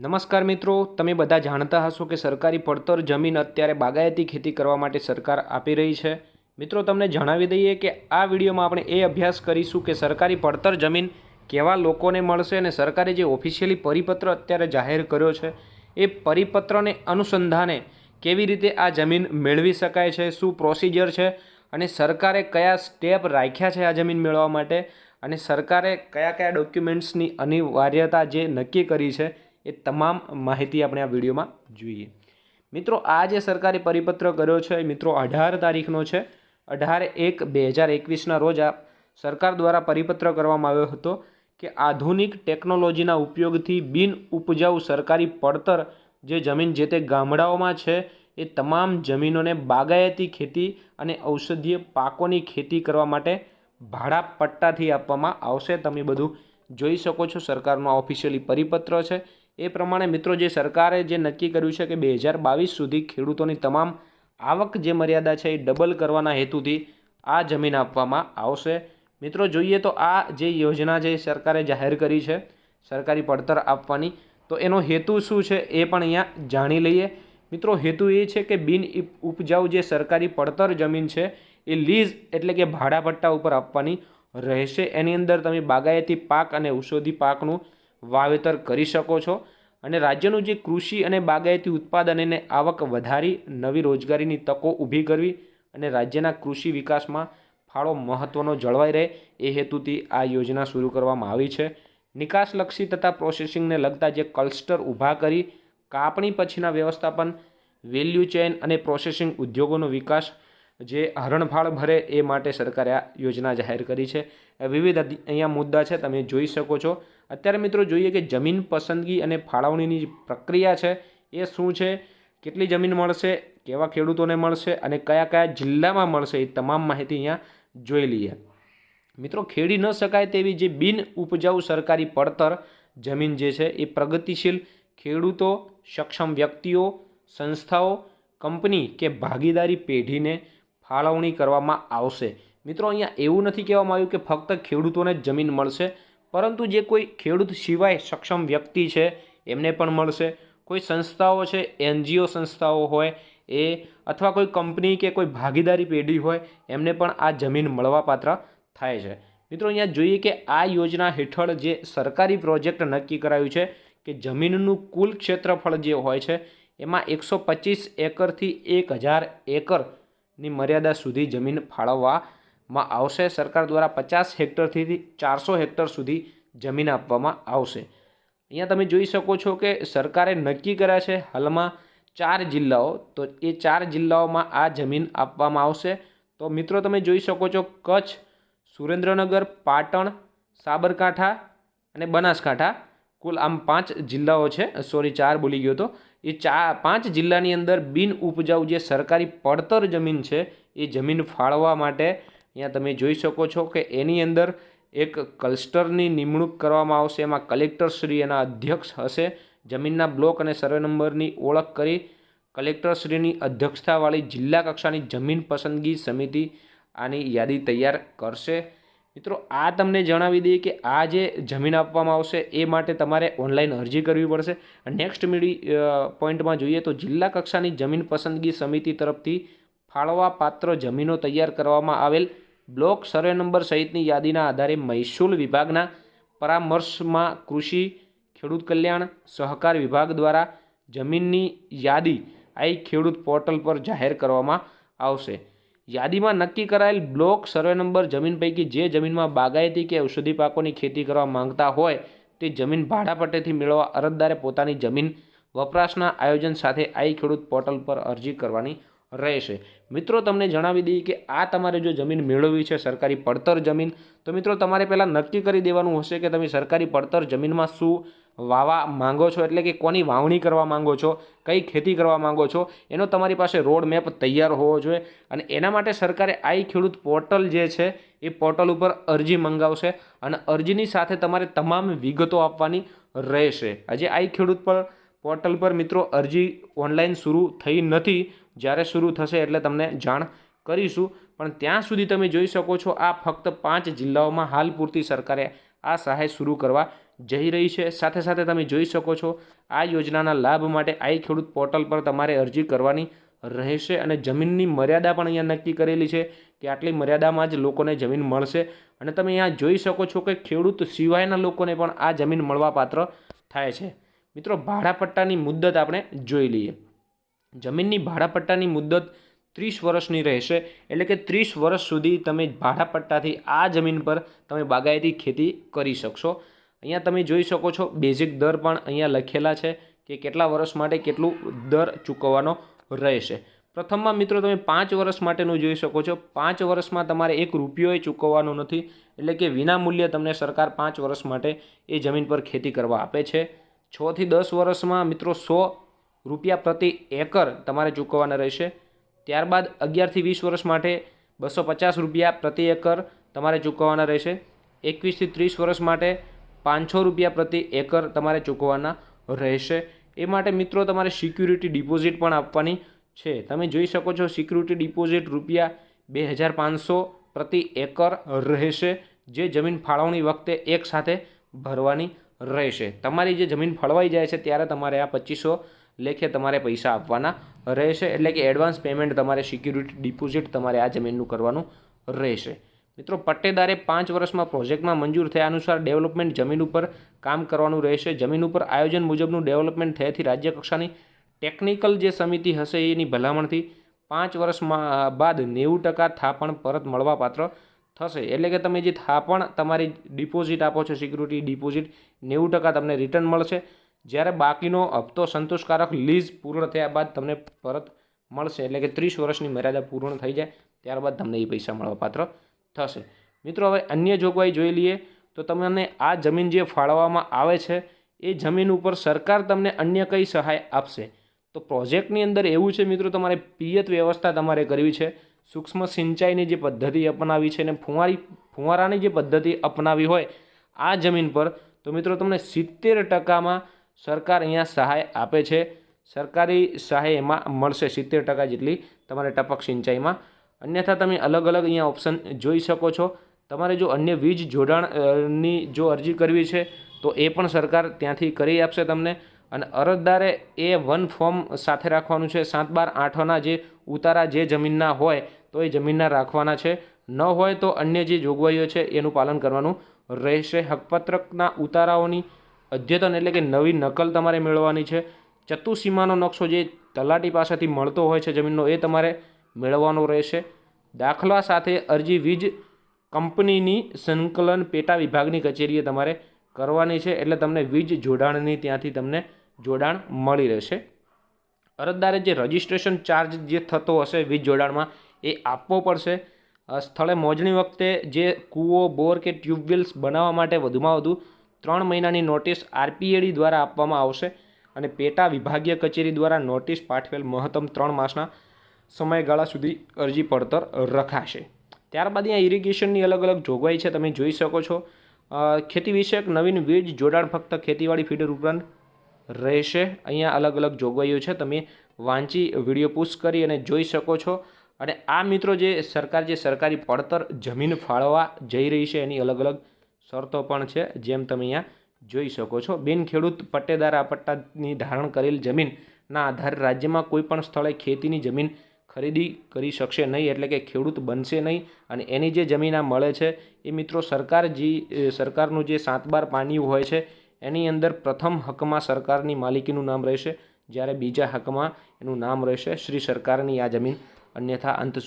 નમસ્કાર મિત્રો, તમે બધા જાણતા હશો કે સરકારી પડતર જમીન અત્યારે બાગાયતી ખેતી કરવા માટે સરકાર આપી રહી છે. મિત્રો, તમને જણાવી દઈએ કે આ વિડીયોમાં આપણે એ અભ્યાસ કરીશું કે સરકારી પડતર જમીન કેવા લોકોને મળશે અને સરકારે જે ઓફિશિયલી પરિપત્ર અત્યારે જાહેર કર્યો છે, એ પરિપત્રને અનુસંધાને કેવી રીતે આ જમીન મેળવી શકાય છે, શું પ્રોસિજર છે અને સરકારે કયા સ્ટેપ રાખ્યા છે આ જમીન મેળવવા માટે અને સરકારે કયા કયા ડોક્યુમેન્ટ્સની અનિવાર્યતા જે નક્કી કરી છે એ તમામ માહિતી આપણે આ વિડીયોમાં જોઈએ. મિત્રો, આ જે સરકારી પરિપત્ર કર્યો છે એ મિત્રો, અઢાર તારીખનો છે. અઢાર એક બે હજાર એકવીસના રોજ આ સરકાર દ્વારા પરિપત્ર કરવામાં આવ્યો હતો કે આધુનિક ટેકનોલોજીના ઉપયોગથી બિન ઉપજાઉ સરકારી પડતર જે જમીન જે તે ગામડાઓમાં છે, એ તમામ જમીનોને બાગાયતી ખેતી અને ઔષધીય પાકોની ખેતી કરવા માટે ભાડા પટ્ટાથી આપવામાં આવશે. તમે બધું જોઈ શકો છો. સરકારનો આ ઓફિશિયલી પરિપત્ર છે. એ પ્રમાણે મિત્રો જે સરકારે જે નક્કી કર્યું છે કે બે હજાર બાવીસ સુધી ખેડૂતોની તમામ આવક જે મર્યાદા છે એ ડબલ કરવાના હેતુથી આ જમીન આપવામાં આવશે. મિત્રો જોઈએ તો આ જે યોજના જે સરકારે જાહેર કરી છે, સરકારી પડતર આપવાની. તો એનો હેતુ શું છે એ પણ અહીંયા જાણી લઈએ. મિત્રો હેતુ એ છે કે બિન ઉપજાઉ જે સરકારી પડતર જમીન છે એ લીઝ એટલે કે ભાડાપટ્ટા ઉપર આપવાની રહેશે. એની અંદર તમે બાગાયતી પાક અને ઔષધિ પાકનું વાવેતર કરી શકો છો અને રાજ્યનું જે કૃષિ અને બાગાયતી ઉત્પાદન અને આવક વધારી, નવી રોજગારીની તકો ઊભી કરવી અને રાજ્યના કૃષિ વિકાસમાં ફાળો મહત્ત્વનો જળવાઈ રહે એ હેતુથી આ યોજના શરૂ કરવામાં આવી છે. નિકાસલક્ષી તથા પ્રોસેસિંગને લગતા જે ક્લસ્ટર ઊભા કરી, કાપણી પછીના વ્યવસ્થાપન, વેલ્યુ ચેઇન અને પ્રોસેસિંગ ઉદ્યોગોનો વિકાસ જે હરણફાળ ભરે એ માટે સરકારે આ યોજના જાહેર કરી છે. વિવિધ અહીંયા મુદ્દા છે, તમે જોઈ શકો છો. અત્યારે મિત્રો જોઈએ કે જમીન પસંદગી અને ફાળવણીની પ્રક્રિયા છે, એ શું છે, કેટલી જમીન મળશે, કેવા ખેડૂતોને મળશે અને કયા કયા જિલ્લામાં મળશે એ તમામ માહિતી અહીંયા જોઈ લઈએ. મિત્રો, ખેડી ન શકાય તેવી જે બિન ઉપજાઉ સરકારી પડતર જમીન જે છે, એ પ્રગતિશીલ ખેડૂતો, સક્ષમ વ્યક્તિઓ, સંસ્થાઓ, કંપની કે ભાગીદારી પેઢીને ફાળવણી કરવામાં આવશે. મિત્રો, અહીંયા એવું નથી કહેવામાં આવ્યું કે ફક્ત ખેડૂતોને જ જમીન મળશે, પરંતુ જે કોઈ ખેડૂત સિવાય સક્ષમ વ્યક્તિ છે, એમને પણ મળશે. કોઈ સંસ્થાઓ છે, એનજીઓ સંસ્થાઓ હોય, એ અથવા કોઈ કંપની કે કોઈ ભાગીદારી પેઢી હોય, એમને પણ આ જમીન મળવાપાત્ર થાય છે. મિત્રો, અહીંયા જોઈએ કે આ યોજના હેઠળ જે સરકારી પ્રોજેક્ટ નક્કી કરાયું છે કે જમીનનું કુલ ક્ષેત્રફળ જે હોય છે, એમાં એકસો પચીસ એકરથી એક હજાર એકરની મર્યાદા સુધી જમીન ફાળવવામાં આવશે. સરકાર દ્વારા પચાસ હેક્ટરથી ચારસો હેક્ટર સુધી જમીન આપવામાં આવશે. અહીંયા તમે જોઈ શકો છો કે સરકારે નક્કી કર્યા છે હાલમાં ચાર જિલ્લાઓ. તો એ ચાર જિલ્લાઓમાં આ જમીન આપવામાં આવશે. તો મિત્રો તમે જોઈ શકો છો કચ્છ, સુરેન્દ્રનગર, પાટણ, સાબરકાંઠા અને બનાસકાંઠા. કુલ આમ પાંચ જિલ્લાઓ છે. સોરી ચાર બોલી ગયો તો. એ ચા પાંચ જિલ્લાની અંદર બિન ઉપજાઉ જે સરકારી પડતર જમીન છે, એ જમીન ફાળવા માટે અહીંયા તમે જોઈ શકો છો કે એની અંદર એક ક્લસ્ટરની નિમણૂક કરવામાં આવશે. એમાં કલેક્ટરશ્રી એના અધ્યક્ષ હશે. જમીનના બ્લોક અને સર્વે નંબરની ઓળખ કરી કલેક્ટરશ્રીની અધ્યક્ષતાવાળી જિલ્લા કક્ષાની જમીન પસંદગી સમિતિ આની યાદી તૈયાર કરશે. મિત્રો, આ તમને જણાવી દઈએ કે આ જે જમીન આપવામાં આવશે, એ માટે તમારે ઓનલાઈન અરજી કરવી પડશે. નેક્સ્ટ મીડી પોઈન્ટમાં જોઈએ તો જિલ્લા કક્ષાની જમીન પસંદગી સમિતિ તરફથી ફાળવા પાત્ર જમીનો તૈયાર કરવામાં આવેલ. બ્લોક સર્વે નંબર સહિતની યાદીના આધારે મહેસૂલ વિભાગના પરામર્શમાં કૃષિ, ખેડૂત કલ્યાણ, સહકાર વિભાગ દ્વારા જમીનની યાદી આઈ ખેડૂત પોર્ટલ પર જાહેર કરવામાં આવશે. યાદીમાં નક્કી કરાયેલ બ્લોક સર્વે નંબર જમીન પૈકી જે જમીનમાં બાગાયતી કે ઔષધિ પાકોની ખેતી કરવા માંગતા હોય તે જમીન ભાડાપટેથી મેળવવા અરજદારે પોતાની જમીન વપરાશના આયોજન સાથે આઈ ખેડૂત પોર્ટલ પર અરજી કરવાની રહેશે. મિત્રો, તમને જણાવી દઈએ કે આ તમારે જો જમીન મેળવવી છે સરકારી પડતર જમીન, તો મિત્રો, તમારે પહેલાં નક્કી કરી દેવાનું હશે કે તમે સરકારી પડતર જમીનમાં શું વાવા માંગો છો એટલે કે કોની વાવણી કરવા માંગો છો, કઈ ખેતી કરવા માંગો છો, એનો તમારી પાસે રોડ મેપ તૈયાર હોવો જોઈએ અને એના માટે સરકારે આઈ ખેડૂત પોર્ટલ જે છે, એ પોર્ટલ ઉપર અરજી મંગાવશે અને અરજીની સાથે તમારે તમામ વિગતો આપવાની રહેશે. આજે આઈ ખેડૂત પર, પોર્ટલ પર મિત્રો અરજી ઓનલાઈન શરૂ થઈ નથી, જ્યારે શરૂ થશે એટલે તમને જાણ કરીશું. પણ ત્યાં સુધી તમે જોઈ શકો છો, આ ફક્ત પાંચ જિલ્લાઓમાં હાલ પૂરતી સરકારે આ સહાય શરૂ કરવા જઈ રહી છે. સાથે સાથે તમે જોઈ શકો છો, આ યોજનાના લાભ માટે આઈ ખેડૂત પોર્ટલ પર તમારે અરજી કરવાની રહેશે અને જમીનની મર્યાદા પણ અહીંયા નક્કી કરેલી છે કે આટલી મર્યાદામાં જ લોકોને જમીન મળશે. અને તમે અહીંયા જોઈ શકો છો કે ખેડૂત સિવાયના લોકોને પણ આ જમીન મળવાપાત્ર થાય છે. મિત્રો, ભાડાપટ્ટાની મુદ્દત આપણે જોઈ લઈએ. જમીનની ભાડાપટ્ટાની મુદ્દત ત્રીસ વર્ષની રહેશે, એટલે કે ત્રીસ વર્ષ સુધી તમે ભાડાપટ્ટાથી આ જમીન પર તમે બાગાયતી ખેતી કરી શકશો. અહીંયા તમે જોઈ શકો છો બેઝિક દર પણ અહીંયા લખેલા છે કે કેટલા વર્ષ માટે કેટલું દર ચૂકવવાનો રહેશે. પ્રથમમાં મિત્રો તમે પાંચ વર્ષ માટેનું જોઈ શકો છો. પાંચ વર્ષમાં તમારે એક રૂપિયો ચૂકવવાનો નથી. એટલે કે વિના મૂલ્યે તમને સરકાર પાંચ વર્ષ માટે એ જમીન પર ખેતી કરવા આપે છે. છથી દસ વર્ષમાં મિત્રો સો રૂપિયા પ્રતિ એકર તમારે ચૂકવવાના રહેશે. ત્યારબાદ અગિયારથી વીસ વર્ષ માટે બસો પચાસ રૂપિયા પ્રતિ એકર તમારે ચૂકવવાના રહેશે. એકવીસથી ત્રીસ વર્ષ માટે પાંચસો રૂપિયા પ્રતિ એકર તમારે ચૂકવવાના રહેશે. એ માટે મિત્રો તમારે સિક્યુરિટી ડિપોઝિટ પણ આપવાની છે. તમે જોઈ શકો છો સિક્યુરિટી ડિપોઝિટ રૂપિયા બે હજાર પાંચસો પ્રતિ એકર રહેશે. જે જમીન ફાળવણી વખતે એક સાથે ભરવાની રહેશે. તમારી જે જમીન ફળવાઈ જાય છે ત્યારે તમારે આ પચીસો લેખે તમારે પૈસા આપવાના રહેશે. એટલે કે એડવાન્સ પેમેન્ટ તમારે સિક્યુરિટી ડિપોઝિટ તમારે આ જમીનનું કરવાનું રહેશે. મિત્રો, પટ્ટેદારે પાંચ વર્ષમાં પ્રોજેક્ટમાં મંજૂર થયા અનુસાર ડેવલપમેન્ટ જમીન ઉપર કામ કરવાનું રહેશે. જમીન ઉપર આયોજન મુજબનું ડેવલપમેન્ટ થયાથી રાજ્ય કક્ષાની ટેકનિકલ જે સમિતિ હશે એની ભલામણથી પાંચ વર્ષમાં બાદ નેવું ટકા થાપણ પરત મળવાપાત્ર થશે. એટલે કે તમે જે થાપણ તમારી ડિપોઝિટ આપો છો, સિક્યુરિટી ડિપોઝિટ, નેવું ટકા તમને રિટર્ન મળશે. જ્યારે બાકીનો હપ્તો સંતોષકારક લીઝ પૂર્ણ થયા બાદ તમને પરત મળશે. એટલે કે ત્રીસ વર્ષની મર્યાદા પૂર્ણ થઈ જાય. ત્યારબાદ તમને એ પૈસા મળવાપાત્ર થશે. મિત્રો, હવે અન્ય જોગવાઈ જોઈ લઈએ તો તમને આ જમીન જે ફાળવવામાં આવે છે, એ જમીન ઉપર સરકાર તમને અન્ય કઈ સહાય આપશે? તો પ્રોજેક્ટની અંદર એવું છે મિત્રો, તમારે પિયત વ્યવસ્થા તમારે કરવી છે. સૂક્ષ્મ સિંચાઈની જે પદ્ધતિ અપનાવી છે અને ફુવારી, ફુવારાની જે પદ્ધતિ અપનાવી હોય આ જમીન પર, તો મિત્રો, તમને સિત્તેર ટકામાં સરકાર અહીંયા સહાય આપે છે. સરકારી સહાય એમાં મળશે, સિત્તેર ટકા જેટલી તમારે ટપક સિંચાઈમાં. અન્યથા તમે અલગ અલગ અહીંયા ઓપ્શન જોઈ શકો છો. તમારે જો અન્ય વીજ જોડાણની જો અરજી કરવી છે, તો એ પણ સરકાર ત્યાંથી કરી આપશે તમને. અને અરજદારે એ વન ફોર્મ સાથે રાખવાનું છે. સાત બાર આઠના જે ઉતારા જે જમીનના હોય, તો એ જમીનના રાખવાના છે. ન હોય તો અન્ય જે જોગવાઈઓ છે, એનું પાલન કરવાનું રહેશે. હકપત્રકના ઉતારાઓની અદ્યતન એટલે કે નવી નકલ તમારે મેળવવાની છે. ચતુસીમાનો નકશો જે તલાટી પાસેથી મળતો હોય છે જમીનનો, એ તમારે મેળવવાનો રહેશે. દાખલા સાથે અરજી વીજ કંપનીની સંકલન પેટા વિભાગની કચેરીએ તમારે કરવાની છે, એટલે તમને વીજ જોડાણની ત્યાંથી તમને જોડાણ મળી રહેશે. અરજદારે જે રજિસ્ટ્રેશન ચાર્જ જે થતો હશે વીજ જોડાણમાં, એ આપવો પડશે. સ્થળે મોજણી વખતે જે કૂવો, બોર કે ટ્યુબવેલ્સ બનાવવા માટે વધુમાં વધુ ત્રણ મહિનાની નોટિસ આરપીએડી દ્વારા આપવામાં આવશે અને પેટા વિભાગીય કચેરી દ્વારા નોટિસ પાઠવેલ મહત્તમ ત્રણ માસના સમયગાળા સુધી અરજી પડતર રખાશે. ત્યારબાદ અહીંયા ઇરિગેશનની અલગ અલગ જોગવાઈ છે, તમે જોઈ શકો છો. ખેતી વિષયક નવીન વીજ જોડાણ ફક્ત ખેતીવાડી ફીડર ઉપરાંત રહેશે. અહીંયા અલગ અલગ જોગવાઈઓ છે, તમે વાંચી વીડિયો પુશ કરી અને જોઈ શકો છો. અને આ મિત્રો જે સરકાર, જે સરકારી પડતર જમીન ફાળવવા જઈ રહી છે, એની અલગ અલગ શરતો પણ છે, જેમ તમે અહીંયા જોઈ શકો છો. બિન ખેડૂત પટ્ટેદાર આ પટ્ટાની ધારણ કરેલ જમીનના આધારે રાજ્યમાં કોઈપણ સ્થળે ખેતીની જમીન ખરીદી કરી શકશે નહીં, એટલે કે ખેડૂત બનશે નહીં અને એની જે જમીન આ મળે છે, એ મિત્રો સરકાર જે સરકારનું જે સાત બાર પાણી હોય છે, એની અંદર પ્રથમ હકમાં સરકારની માલિકીનું નામ રહેશે, જ્યારે બીજા હકમાં એનું નામ રહેશે શ્રી સરકારની આ જમીન. અન્યથા અંત